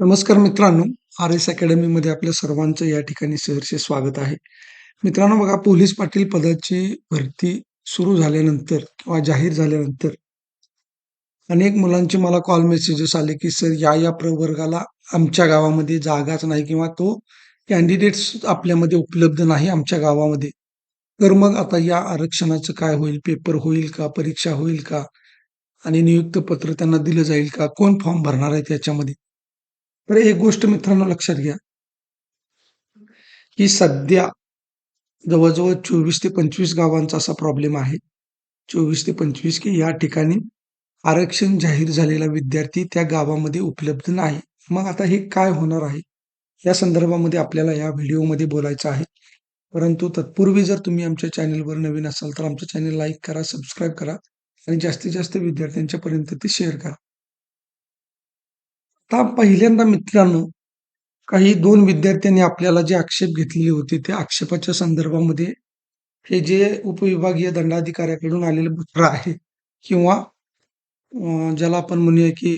नमस्कार मित्रांनो R S अकॅडमीमध्ये आपल्या सर्वांचं या ठिकाणी सहर्ष स्वागत आहे. मित्रांनो बघा पोलीस पाटील पदाची भरती सुरू झाल्यानंतर किंवा जाहीर झाल्यानंतर अनेक मुलांचे मला कॉल मेसेजेस आले की सर या या प्रवर्गाला आमच्या गावामध्ये जागाच नाही किंवा तो कॅन्डिडेट्स आपल्यामध्ये उपलब्ध नाही आमच्या गावामध्ये. तर मग आता या आरक्षणाचं काय होईल? पेपर होईल का? परीक्षा होईल का? आणि नियुक्त पत्र त्यांना दिलं जाईल का? कोण फॉर्म भरणार आहे त्याच्यामध्ये? तर एक गोष्ट मित्रांनो लक्षात घ्या. की सध्या जवळजवळ चोवीस ते पंचवीस गावांचा असा प्रॉब्लेम आहे. चोवीस ते पंचवीस की या ठिकाणी आरक्षण जाहीर झालेला विद्यार्थी त्या गावामध्ये उपलब्ध नाही. मग आता हे काय होणार आहे? या संदर्भामध्ये आपल्याला या व्हिडिओमध्ये बोलायचं आहे. परंतु तत्पूर्वी जर तुम्ही आमच्या चॅनलवर नवीन असाल तर आमचं चॅनल लाईक करा सबस्क्राईब करा आणि जास्तीत जास्त विद्यार्थ्यांच्यापर्यंत ते शेअर करा. आता पहिल्यांदा मित्रांनो काही दोन विद्यार्थ्यांनी आपल्याला जे आक्षेप घेतलेले होते त्या आक्षेपाच्या संदर्भामध्ये हे जे उपविभागीय दंडाधिकाऱ्याकडून आलेले पत्र आहे किंवा ज्याला आपण म्हणूया की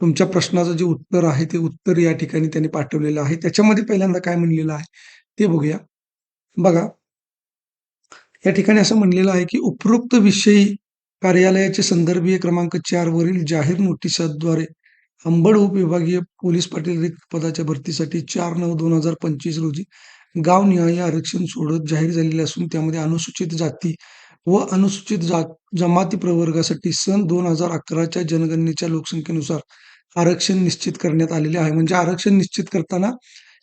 तुमच्या प्रश्नाचं जे उत्तर आहे ते उत्तर या ठिकाणी त्यांनी पाठवलेलं आहे. त्याच्यामध्ये पहिल्यांदा काय म्हणलेलं आहे ते बघूया. बघा या ठिकाणी असं म्हणलेलं आहे की उपरोक्त विषयी कार्यालयाचे संदर्भीय क्रमांक चार वरील जाहीर नोटिसाद्वारे अंबड उपविभागीय पोलीस पाटील रिक्त पदाच्या भरतीसाठी चार नऊ दोन हजार पंचवीस रोजी गावनिहाय आरक्षण सोडत जाहीर झालेले असून त्यामध्ये अनुसूचित जाती व अनुसूचित जात जमाती प्रवर्गासाठी सन दोन हजार अकराच्या जनगणनेच्या लोकसंख्येनुसार आरक्षण निश्चित करण्यात आलेले आहे. म्हणजे आरक्षण निश्चित करताना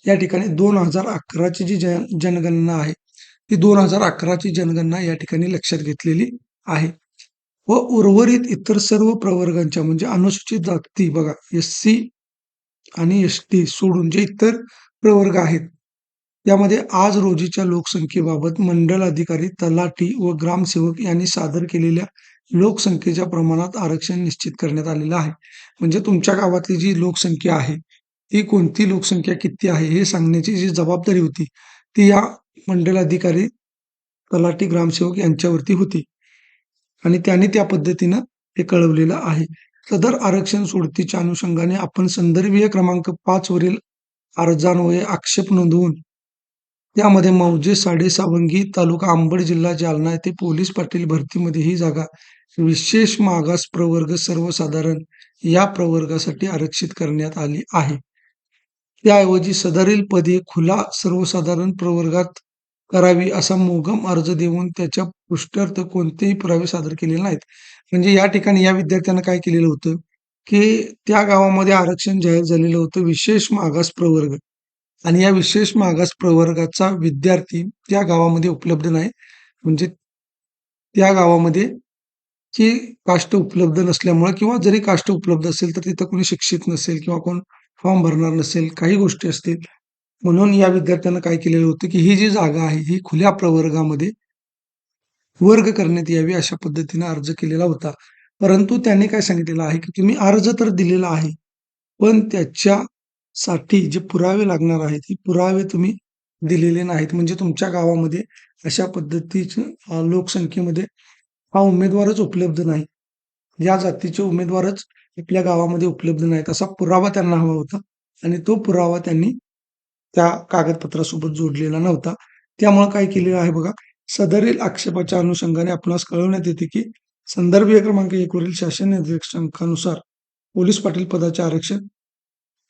या ठिकाणी दोन हजार अकराची जी जन जनगणना आहे ती दोन हजार अकराची जनगणना या ठिकाणी लक्षात घेतलेली आहे. व उर्वरित इतर सर्व प्रवर्गांच्या म्हणजे अनुसूचित जाती बघा एस सी आणि एस टी सोडून जे इतर प्रवर्ग आहेत यामध्ये आज रोजीच्या लोकसंख्येबाबत मंडल अधिकारी तलाठी व ग्रामसेवक यांनी सादर केलेल्या लोकसंख्येच्या प्रमाणात आरक्षण निश्चित करण्यात आलेलं आहे. म्हणजे तुमच्या गावातली जी लोकसंख्या आहे ती कोणती लोकसंख्या किती आहे हे सांगण्याची जी जबाबदारी होती ती या मंडल अधिकारी तलाठी ग्रामसेवक यांच्यावरती होती. आणि त्याने त्या पद्धतीनं हे कळवलेलं आहे. सदर आरक्षण सोडतीच्या अनुषंगाने आपण संदर्भीय क्रमांक पाच वरील अर्जान्वये आक्षेप नोंदवून त्यामध्ये मौजे साडे सावंगी तालुका आंबड जिल्हा जालना येथे पोलीस पाटील भरतीमध्ये ही जागा विशेष मागास प्रवर्ग सर्वसाधारण या प्रवर्गासाठी आरक्षित करण्यात आली आहे. त्याऐवजी सदरील पदे खुला सर्वसाधारण प्रवर्गात करावी असा मोगम अर्ज देऊन त्याच्या पुष्ट्यर्थ कोणतेही पुरावे सादर केलेले नाहीत. म्हणजे या ठिकाणी या विद्यार्थ्यांना काय केलेलं होतं? की त्या गावामध्ये आरक्षण जाहीर झालेलं होतं विशेष मागास प्रवर्ग. आणि या विशेष मागास प्रवर्गाचा विद्यार्थी त्या गावामध्ये उपलब्ध नाही. म्हणजे त्या गावामध्ये ची काष्ट उपलब्ध नसल्यामुळे किंवा जरी काष्ट उपलब्ध असेल तर तिथं कोणी शिक्षित नसेल किंवा कोण फॉर्म भरणार नसेल काही गोष्टी असतील म्हणून या विद्यार्थ्यांना काय केलेलं होतं की ही जी जागा आहे ही खुल्या प्रवर्गामध्ये वर्ग करण्यात यावी अशा पद्धतीने अर्ज केलेला होता. परंतु त्याने काय सांगितलेलं आहे की तुम्ही अर्ज तर दिलेला आहे पण त्याच्यासाठी जे पुरावे लागणार आहेत हे पुरावे तुम्ही दिलेले नाहीत. म्हणजे तुमच्या गावामध्ये अशा पद्धतीचे लोकसंख्येमध्ये हा उमेदवारच उपलब्ध नाही. या जातीचे उमेदवारच आपल्या गावामध्ये उपलब्ध नाहीत. असा पुरावा त्यांना हवा होता आणि तो पुरावा त्यांनी त्या कागदपत्रासोबत जोडलेला नव्हता. त्यामुळे काय केलेलं आहे बघा सदरील आक्षेपाच्या अनुषंगाने आपणास कळवण्यात येते की संदर्भीय क्रमांक एकवरील शासन निर्देशांकानुसार पोलीस पाटील पदाचे आरक्षण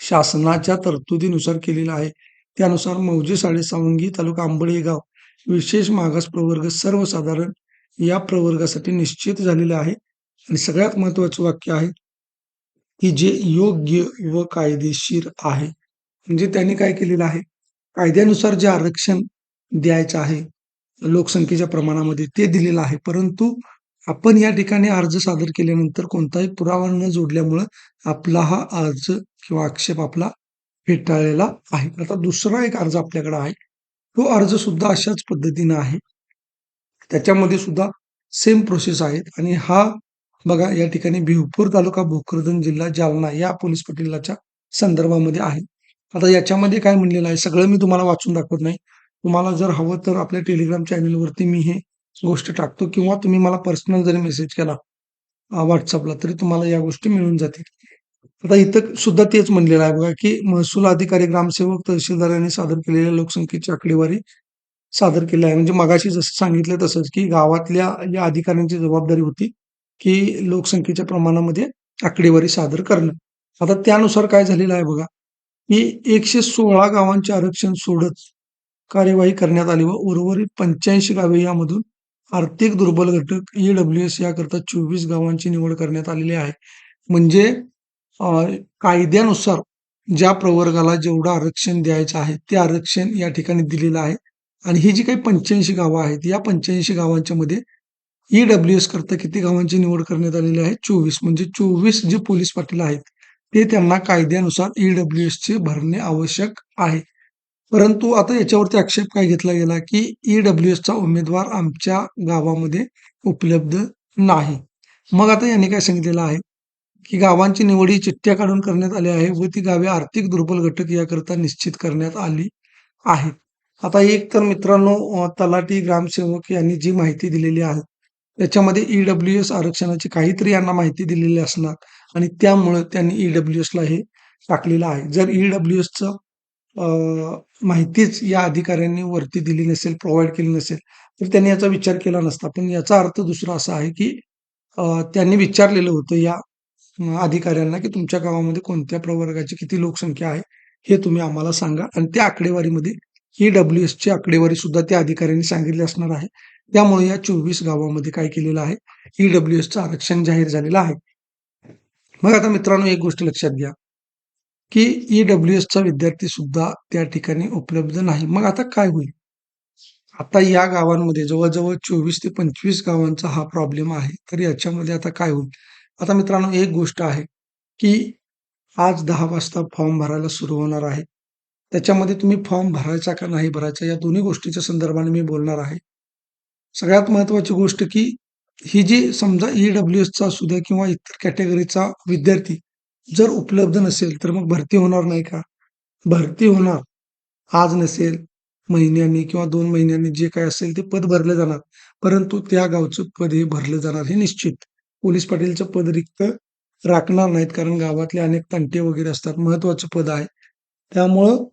शासनाच्या तरतुदीनुसार केलेलं आहे. त्यानुसार मौजे साडे सावंगी तालुका आंबळे गाव विशेष मागास प्रवर्ग सर्वसाधारण या प्रवर्गासाठी निश्चित झालेले आहे. आणि सगळ्यात महत्वाचं वाक्य आहे की जे योग्य व कायदेशीर आहे. म्हणजे त्यांनी काय केलेलं आहे? कायद्यानुसार जे आरक्षण द्यायचं आहे लोकसंख्येच्या प्रमाणामध्ये ते दिलेलं आहे. परंतु आपण या ठिकाणी अर्ज सादर केल्यानंतर कोणताही पुरावा न जोडल्यामुळं आपला हा अर्ज किंवा आक्षेप आपला फेटाळलेला आहे. आता दुसरा एक अर्ज आपल्याकडे आहे. तो अर्ज सुद्धा अशाच पद्धतीने आहे. त्याच्यामध्ये सुद्धा सेम प्रोसेस आहेत. आणि हा बघा या ठिकाणी भिवपूर तालुका भोकरदन जिल्हा जालना या पोलीस पाटीलाच्या संदर्भामध्ये आहे. आता याच्यामध्ये काय म्हणलेलं आहे सगळं मी तुम्हाला वाचून दाखवत नाही तुम्हाला जर हवं तर आपल्या टेलिग्राम चॅनलवरती मी हे गोष्ट टाकतो किंवा तुम्ही मला पर्सनल जरी मेसेज केला व्हॉट्सअपला तरी तुम्हाला या गोष्टी मिळून जातील आता इथं सुद्धा तेच म्हणलेलं आहे बघा, की महसूल अधिकारी, ग्रामसेवक, तहसीलदार यांनी सादर केलेल्या लोकसंख्येची आकडेवारी सादर केली आहे. म्हणजे मगाशी जसं सांगितलं तसंच, की गावातल्या या अधिकाऱ्यांची जबाबदारी होती, की लोकसंख्येच्या प्रमाणामध्ये आकडेवारी सादर करणं. आता त्यानुसार काय झालेलं आहे बघा, एकशे सोळा गावांचे आरक्षण सोडत कार्यवाही करण्यात आली व उर्वरित 85 गावे यामधून आर्थिक दुर्बल घटक ईडब्ल्यूएस याकरता 24 गावांची निवड करण्यात आलेली आहे. म्हणजे कायद्यानुसार ज्या प्रवर्गाला जेवढं आरक्षण द्यायचं आहे, ते आरक्षण या ठिकाणी दिलेलं आहे. आणि ही जी काही 85 गावं आहेत, या 85 गावांच्या मध्ये ईडब्ल्यूएस करता किती गावांची निवड करण्यात आलेली आहे? 24 म्हणजे 24 जे पोलीस पाटील आहेत, ते त्यांना कायद्यानुसार ईडब्ल्यूएसचे भरणे आवश्यक आहे. परंतु आता याच्यावरती आक्षेप काय घेतला गेला, की ईडब्ल्यूएसचा उमेदवार आमच्या गावामध्ये उपलब्ध नाही. मग आता यांनी काय सांगितलेलं आहे, की गावांची निवड ही चिठ्ठ्या काढून करण्यात आली आहे व ती गावे आर्थिक दुर्बल घटक याकरता निश्चित करण्यात आली आहेत. आता एक तर मित्रांनो तलाठी, ग्रामसेवक यांनी जी माहिती दिलेली आहे, त्याच्यामध्ये ईडब्ल्यूएस आरक्षणाची काहीतरी यांना माहिती दिलेली असणार आणि त्यामुळे त्यांनी ईडब्ल्यूएसला हे टाकलेलं आहे. जर ईडब्ल्यूएसचं माहितीच या अधिकाऱ्यांनी वरती दिली नसेल, प्रोव्हाइड केली नसेल, तर त्यांनी याचा विचार केला नसता. पण याचा अर्थ दुसरा असा आहे, की त्यांनी विचारलेलं होतं या अधिकाऱ्यांना, की तुमच्या गावामध्ये कोणत्या प्रवर्गाची किती लोकसंख्या आहे, हे तुम्ही आम्हाला सांगा आणि त्या आकडेवारीमध्ये ईडब्ल्यूएसची आकडेवारी सुद्धा त्या अधिकाऱ्यांनी सांगितली असणार आहे. त्यामुळे या 24 गावामध्ये काय केलेलं आहे, ईडब्ल्यूएसचं आरक्षण जाहीर झालेलं आहे. मग आता मित्रांनो एक गोष्ट लक्षात घ्या, की ईडब्ल्यूएसचा विद्यार्थी सुद्धा त्या ठिकाणी उपलब्ध नाही. मग आता काय होईल? आता या गावांमध्ये जवळजवळ चोवीस ते 25 गावांचा हा प्रॉब्लेम आहे. तर याच्यामध्ये आता काय होईल? आता मित्रांनो एक गोष्ट आहे, की आज दहा वाजता फॉर्म भरायला सुरू होणार आहे. त्याच्यामध्ये तुम्ही फॉर्म भरायचा का नाही भरायचा या दोन्ही गोष्टीच्या संदर्भाने मी बोलणार आहे. सगळ्यात महत्त्वाची गोष्ट, की ही जी समजा ईडब्ल्यूएसचा असू द्या किंवा इतर कॅटेगरीचा विद्यार्थी जर उपलब्ध नसेल, तर मग भरती होणार नाही का? भरती होणार. आज नसेल, महिन्यांनी किंवा दोन महिन्यांनी जे काही असेल ते पद भरले जाणार. परंतु त्या गावचं पद हे भरलं जाणार हे निश्चित. पोलीस पाटीलचं पद रिक्त राखणार नाहीत, कारण गावातले अनेक तंटे वगैरे असतात. महत्वाचं पद आहे. त्यामुळं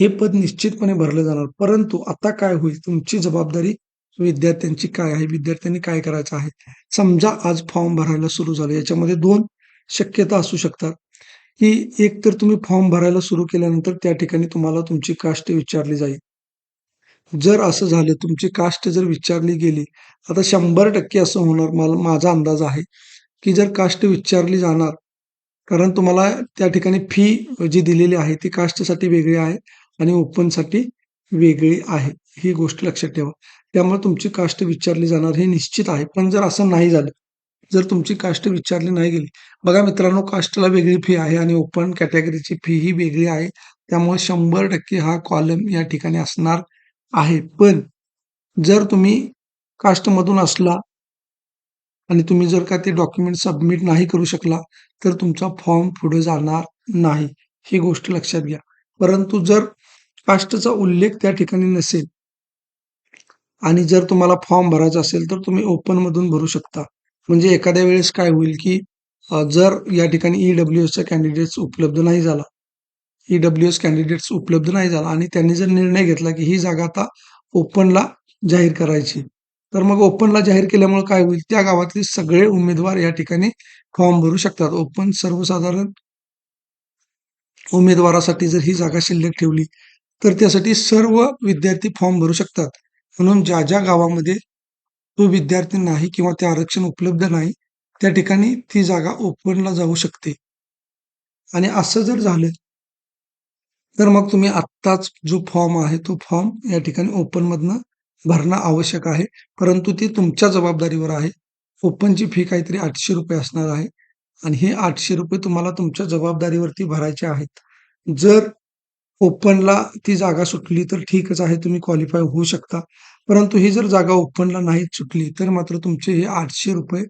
हे पद निश्चितपणे भरलं जाणार. परंतु आता काय होईल? तुमची जबाबदारी विद्यार्थ्यांची काय आहे? विद्यार्थ्यांनी काय करायचं आहे? समजा आज फॉर्म भरायला सुरू झालं. याच्यामध्ये दोन शक्यता असू शकतात, की एक तर तुम्ही फॉर्म भरायला सुरू केल्यानंतर त्या ठिकाणी तुम्हाला तुमची कास्ट विचारली जाईल. जर असं झालं, तुमची कास्ट जर विचारली गेली, आता 100% असं होणार मला माझा अंदाज आहे, की जर कास्ट विचारली जाणार, कारण तुम्हाला त्या ठिकाणी फी जी दिलेली आहे ती कास्टसाठी वेगळी आहे आणि ओपनसाठी वेगळी आहे. ही गोष्ट लक्षात ठेवा. त्यामुळे तुमची कास्ट विचारली जाणार हे निश्चित आहे. पण जर असं नाही झालं, जर तुमची कास्ट विचारली नाही गेली बघा मित्रांनो कास्टला वेगळी फी आहे आणि ओपन कॅटेगरीची फी ही वेगळी आहे. त्यामुळे 100% हा कॉलम या ठिकाणी असणार आहे. पण जर तुम्ही कास्टमधून असला आणि तुम्ही जर का ते डॉक्युमेंट सबमिट नाही करू शकला, तर तुमचा फॉर्म पुढे जाणार नाही. ही गोष्ट लक्षात घ्या. परंतु जर कास्टचा उल्लेख त्या ठिकाणी नसेल आणि जर तुम्हाला फॉर्म भरायचा असेल, तर तुम्ही ओपन मधून भरू शकता. म्हणजे एखाद्या वेळेस काय होईल, की जर या ठिकाणी ईडब्ल्यूएसचा कॅन्डिडेट्स उपलब्ध नाही झाला, ईडब्ल्यूएस कॅन्डिडेट्स उपलब्ध नाही झाला आणि त्यांनी जर निर्णय घेतला, की ही जागा आता ओपनला जाहीर करायची. तर मग ओपनला जाहीर केल्यामुळे काय होईल? त्या गावातले सगळे उमेदवार या ठिकाणी फॉर्म भरू शकतात. ओपन सर्वसाधारण उमेदवारासाठी जर ही जागा शिल्लक ठेवली, तर त्यासाठी सर्व विद्यार्थी फॉर्म भरू शकतात. म्हणून ज्या-ज्या गावामध्ये तो विद्यार्थी नाही किंवा ते आरक्षण उपलब्ध नाही, त्या ठिकाणी ती जागा ओपनला जाऊ शकते. आणि असं जर झालं तर मग तुम्ही आत्ताच जो फॉर्म आहे, तो फॉर्म या ठिकाणी ओपनमधनं भरणं आवश्यक आहे. परंतु ते तुमच्या जबाबदारीवर आहे. ओपनची फी काहीतरी ₹800 असणार आहे आणि हे ₹800 तुम्हाला तुमच्या जबाबदारीवरती भरायचे आहेत. जर ओपनला ती जागा सुटली तर ठीकच आहे, तुम्ही क्वालिफाय होऊ शकता. परंतु ही जर जागा ओपनला नाही सुटली, तर मात्र तुमचे हे ₹800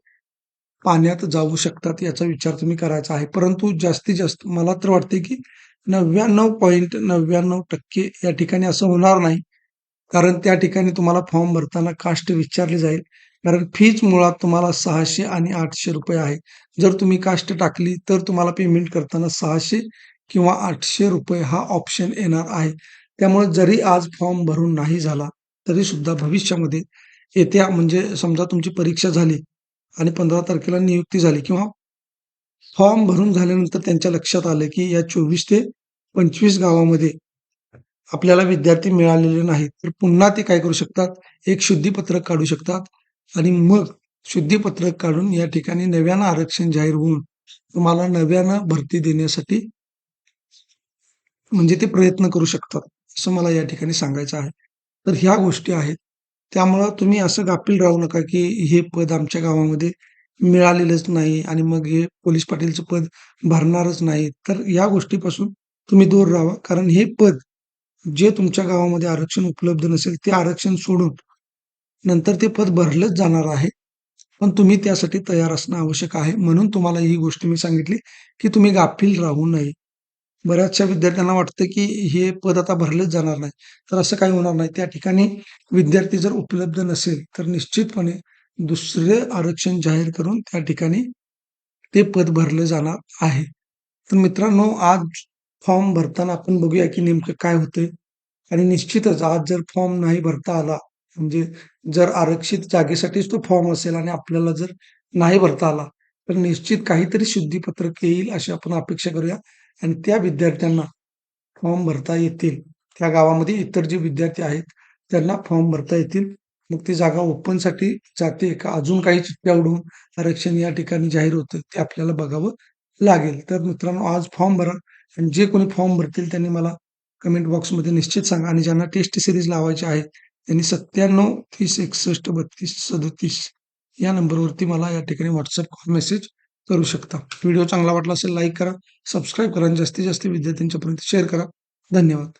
पाण्यात जाऊ शकतात, याचा विचार तुम्ही करायचा आहे. परंतु जास्तीत जास्त मला तर वाटते, की 99.99% या ठिकाणी असं होणार नाही. कारण त्या ठिकाणी तुम्हाला फॉर्म भरताना कास्ट विचारली जाईल कारण फीज मुळात तुम्हाला सहाशे आणि आठशे रुपये आहे जर तुम्ही कास्ट टाकली तर तुम्हाला पेमेंट करताना सहाशे किंवा आठशे रुपये हा ऑप्शन येणार आहे. त्यामुळे जरी आज फॉर्म भरून नाही झाला तरी सुद्धा भविष्यामध्ये येत्या म्हणजे समजा तुमची परीक्षा झाली आणि पंधरा तारखेला नियुक्ती झाली किंवा फॉर्म भरून झाल्यानंतर त्यांच्या लक्षात आलं की या चोवीस ते पंचवीस गावामध्ये आपल्याला विद्यार्थी मिळालेले नाहीत. तर पुन्हा ते काय करू शकतात? एक शुद्धीपत्रक काढू शकतात आणि मग शुद्धीपत्रक काढून या ठिकाणी नव्यानं आरक्षण जाहीर होऊन तुम्हाला नव्यानं भरती देण्यासाठी म्हणजे ते प्रयत्न करू शकतात असं मला या ठिकाणी सांगायचं आहे. तर ह्या गोष्टी आहेत. त्यामुळं तुम्ही असं गाफील राहू नका की हे पद आमच्या गावामध्ये मिळालेलंच नाही आणि मग हे पोलीस पाटीलचं पद भरणारच नाही. तर या गोष्टीपासून तुम्ही दूर राहावा कारण हे पद जे तुमच्या गावामध्ये आरक्षण उपलब्ध नसेल ते आरक्षण सोडून नंतर ते पद भरलंच जाणार आहे. पण तुम्ही त्यासाठी तयार असणं आवश्यक आहे. म्हणून तुम्हाला ही गोष्ट मी सांगितली की तुम्ही गाफील राहू नये. बऱ्याचशा विद्यार्थ्यांना वाटतं की हे पद आता भरलेच जाणार नाही. तर असं काही होणार नाही. त्या ठिकाणी विद्यार्थी जर उपलब्ध नसेल तर निश्चितपणे दुसरे आरक्षण जाहीर करून त्या ठिकाणी ते पद भरलं जाणार आहे. तर मित्रांनो आज फॉर्म भरताना आपण बघूया की नेमकं काय होतंय. आणि निश्चितच आज जर फॉर्म नाही भरता आला म्हणजे जर आरक्षित जागेसाठीच तो फॉर्म असेल आणि आपल्याला जर नाही भरता आला तर निश्चित काहीतरी शुद्धीपत्रक येईल अशी आपण अपेक्षा करूया. आणि त्या विद्यार्थ्यांना फॉर्म भरता येतील. त्या गावामध्ये इतर जे विद्यार्थी आहेत त्यांना फॉर्म भरता येतील. मग ती जागा ओपनसाठी जाते का? अजून काही चिठ्ठ्या उडवून आरक्षण या ठिकाणी जाहीर होतं ते आपल्याला बघावं लागेल. तर मित्रांनो आज फॉर्म भरा आणि जे कोणी फॉर्म भरतील त्यांनी मला कमेंट बॉक्समध्ये निश्चित सांगा. आणि ज्यांना टेस्ट सिरीज लावायची आहे त्यांनी सत्त्याण्णव तीस एकसष्ट बत्तीस सदतीस या नंबरवरती मला या ठिकाणी व्हॉट्सअप मेसेज करू शकता. व्हिडिओ चांगला वाटला असेल लाईक करा सबस्क्राईब करा आणि जास्तीत जास्त विद्यार्थ्यांच्यापर्यंत शेअर करा. धन्यवाद.